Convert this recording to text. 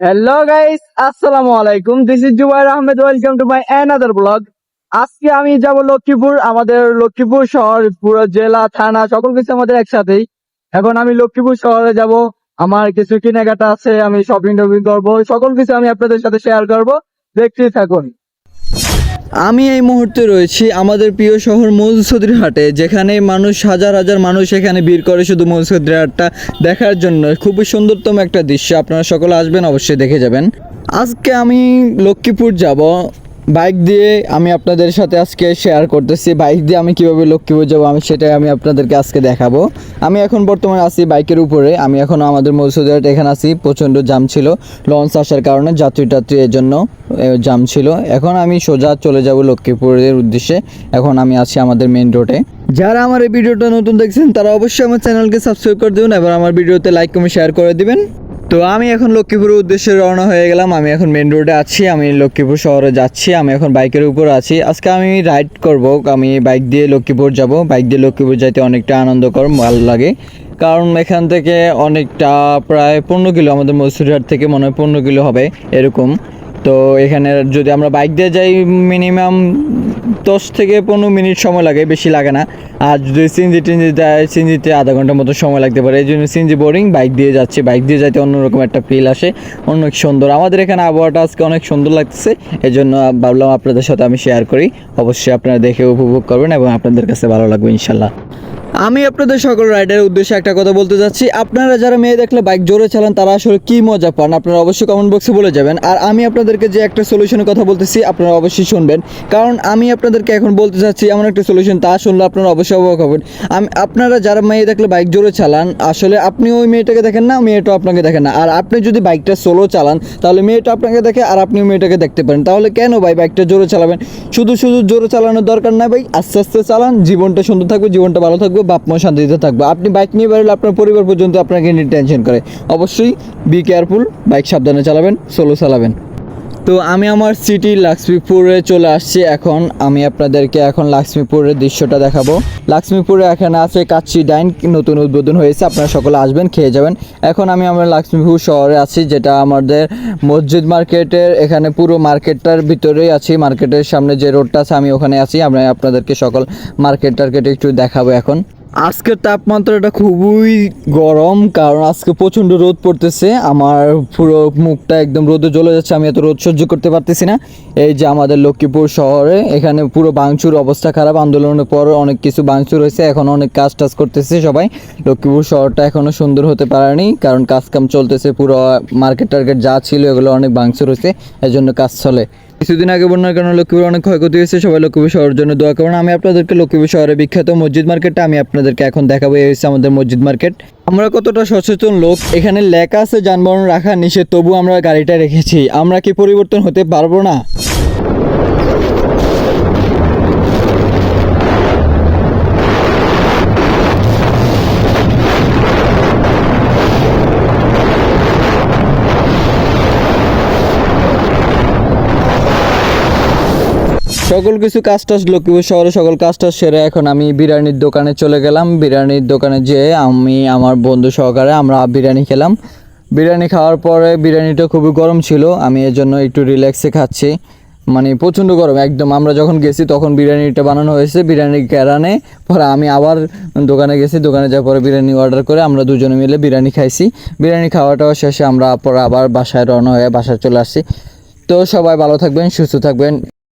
Hello guys আসসালামু আলাইকুম this is Zubair Ahmed welcome to my another blog আজকে আমি যাব লক্ষ্মীপুর, আমাদের লক্ষ্মীপুর শহর, পুরো জেলা, থানা, সকল কিছু আমাদের একসাথেই। এখন আমি লক্ষ্মীপুর শহরে যাব। আমার কিছু কেনাকাটা আছে, আমি শপিং টপিং করব। সকল কিছু আমি আপনাদের সাথে শেয়ার করব। দেখতেই থাকুন। আমি এই মুহূর্তে রয়েছি আমাদের প্রিয় শহর মৌসুদ্রি হাটে, যেখানে মানুষ, হাজার হাজার মানুষ এখানে ভিড় করে শুধু মৌসুদ্রি হাটটা দেখার জন্য। খুবই সুন্দরতম একটা দৃশ্য, আপনারা সকলে আসবেন, অবশ্যই দেখে যাবেন। আজকে আমি লক্ষ্মীপুর যাব। বাইক দিয়ে আমি আপনাদের সাথে আজকে শেয়ার করতেছি। বাইক দিয়ে আমি কীভাবে লক্ষ্মীপুর যাব আমি সেটাই আমি আপনাদেরকে আজকে দেখাবো। আমি এখন বর্তমানে আছি বাইকের উপরে। আমি এখন আমাদের মৌসুদিহাট এখানে আছি। প্রচণ্ড জাম ছিল। লঞ্চ আসার কারণে যাত্রী টাত্রী এর জন্য জাম ছিল। এখন আমি সোজা চলে যাব লক্ষ্মীপুরের উদ্দেশ্যে। এখন আমি আছি আমাদের মেন রোডে যারা আমার এই ভিডিওটা নতুন দেখছেন, তারা অবশ্যই আমার চ্যানেলকে সাবস্ক্রাইব করে দেবেন এবং আমার ভিডিওতে লাইক কমেন্ট শেয়ার করে দিবেন। তো আমি এখন লক্ষ্মীপুরের উদ্দেশ্যে রওনা হয়ে গেলাম। আমি এখন মেন রোডে আছি, আমি লক্ষ্মীপুর শহরে যাচ্ছি, আমি এখন বাইকের উপর আছি। আজকে আমি রাইড করব, আমি বাইক দিয়ে লক্ষ্মীপুর যাব। বাইক দিয়ে লক্ষ্মীপুর যাইতে অনেকটা আনন্দকর, ভালো লাগে। কারণ এখান থেকে অনেকটা প্রায় পনেরো কিলো, আমাদের মসুরহাট থেকে মনে হয় পনেরো কিলো হবে, এরকম। তো এখানে যদি আমরা বাইক দিয়ে যাই মিনিমাম দশ থেকে পনেরো মিনিট সময় লাগে, বেশি লাগে না। আর যদি সিনজি টিনজি যায় সিনজিতে আধা ঘণ্টার মতো সময় লাগতে পারে। এই জন্য সিনজি বোরিং বাইক দিয়ে যাচ্ছে। বাইক দিয়ে যাইতে অন্যরকম একটা ফিল আসে, অনেক সুন্দর। আমাদের এখানে আবহাওয়াটা আজকে অনেক সুন্দর লাগতেছে এই জন্য ভাবলাম আপনাদের সাথে আমি শেয়ার করি। অবশ্যই আপনারা দেখে উপভোগ করবেন এবং আপনাদের কাছে ভালো লাগবে, ইনশাল্লাহ। আমি আপনাদের সকল রাইডারের উদ্দেশ্যে একটা কথা বলতে যাচ্ছি। আপনারা যারা মেয়ে দেখলে বাইক জোরে চালান, তারা আসলে কি মজা পান? আপনারা অবশ্যই কমেন্ট বক্সে বলে যাবেন। আর আমি আপনাদেরকে যে একটা সলিউশনের কথা বলতেছি, আপনারা অবশ্যই শুনবেন। কারণ আমি আপনাদেরকে এখন বলতে চাচ্ছি এমন একটা সলিউশন তা শুনলে আপনারা অবশ্যই অবাক হবেন। আমি আপনারা যারা মেয়ে দেখলে বাইক জোরে চালান, আসলে আপনি ওই মেয়েটাকে দেখেন না মেয়েটাও আপনাকে দেখেন না। আর আপনি যদি বাইকটা সোলো চালান, তাহলে মেয়েটা আপনাকে দেখে আর আপনি মেয়েটাকে দেখতে পারেন। তাহলে কেন ভাই বাইকটা জোরে চালাবেন? শুধু শুধু জোরে চালানোর দরকার না ভাই, আস্তে আস্তে চালান, জীবনটা সুন্দর থাকবে, জীবনটা ভালো থাকবে। বাপ মা শান্তিতে থাকবে। আপনি বাইক নিয়ে বেরোলে আপনার পরিবার পর্যন্ত আপনাকে নিয়ে টেনশন করে। অবশ্যই বি কেয়ারফুল বাইক সাবধানে চালাবেন সোলো চালাবেন। তো আমি আমার সিটি লক্ষ্মীপুরে চলে আসছি এখন। আমি আপনাদেরকে এখন লক্ষ্মীপুরের দৃশ্যটা দেখাবো। লক্ষ্মীপুরে এখানে আছে কাচ্চি ডাইন, নতুন উদ্বোধন হয়েছে, আপনারা সকলে আসবেন, খেয়ে যাবেন। এখন আমি আমার লক্ষ্মীপুর শহরে আছি, যেটা আমাদের মসজিদ মার্কেটের, এখানে পুরো মার্কেটটার ভিতরেই আছি। মার্কেটের সামনে যে রোডটা আছে, আমি ওখানে আছি। আমরা আপনাদেরকে সকল মার্কেট টার্কেট একটু দেখাবো এখন। আজকের তাপমাত্রাটা খুবই গরম, কারণ আজকে প্রচণ্ড রোদ পড়তেছে। আমার পুরো মুখটা একদম রোদে জ্বলে যাচ্ছে, আমি এত রোদ সহ্য করতে পারতেছি না। এই যে আমাদের লক্ষ্মীপুর শহরে, এখানে পুরো বাংচুর অবস্থা খারাপ, আন্দোলনের পর অনেক কিছু বাংচুর হয়েছে, এখন অনেক কাজ টাজ করতেছে সবাই। লক্ষ্মীপুর শহরটা এখনও সুন্দর হতে পারেনি, কারণ কাজ কাম চলতেছে, পুরো মার্কেট টার্গেট যা ছিল, এগুলো অনেক বাংচুর হয়েছে এই জন্য কাজ চলে। কিছুদিন আগে বন্যার কারণে লক্ষ্মীপুর অনেক ক্ষয়ক্ষতি হয়েছে, সবাই লক্ষ্মীপুর শহরের জন্য দোয়া করুন। আমি আপনাদেরকে লক্ষ্মীপুর শহরে বিখ্যাত মসজিদ মার্কেটটা আমি আপনাদেরকে এখন দেখাবো, এই হচ্ছে আমাদের মসজিদ মার্কেট। আমরা কতটা সচেতন লোক, এখানে লেখা আছে যানবাহন রাখা নিষেধ, তবু আমরা গাড়িটা রেখেছি। আমরা কি পরিবর্তন হতে পারব না? সকল কিছু কাজ টাজ লক্ষ্মীপুর শহরে সকল কাজ টাজ সেরে এখন আমি বিরিয়ানির দোকানে চলে গেলাম। বিরিয়ানির দোকানে যেয়ে আমি আমার বন্ধু সহকারে আমরা বিরিয়ানি খেলাম। বিরিয়ানি খাওয়ার পরে বিরিয়ানিটা খুবই গরম ছিল, আমি এর জন্য একটু রিল্যাক্সে খাচ্ছি। মানে প্রচণ্ড গরম, একদম আমরা যখন গেছি তখন বিরিয়ানিটা বানানো হয়েছে, বিরিয়ানি কেরানে। পরে আমি আবার দোকানে গেছি, দোকানে যাওয়ার পরে বিরিয়ানি অর্ডার করে আমরা দুজনে মিলে বিরিয়ানি খাইছি। বিরিয়ানি খাওয়াটাও শেষে আমরা পরে আবার বাসায় রওনা হয়ে বাসায় চলে আসছি। তো সবাই ভালো থাকবেন, সুস্থ থাকবেন।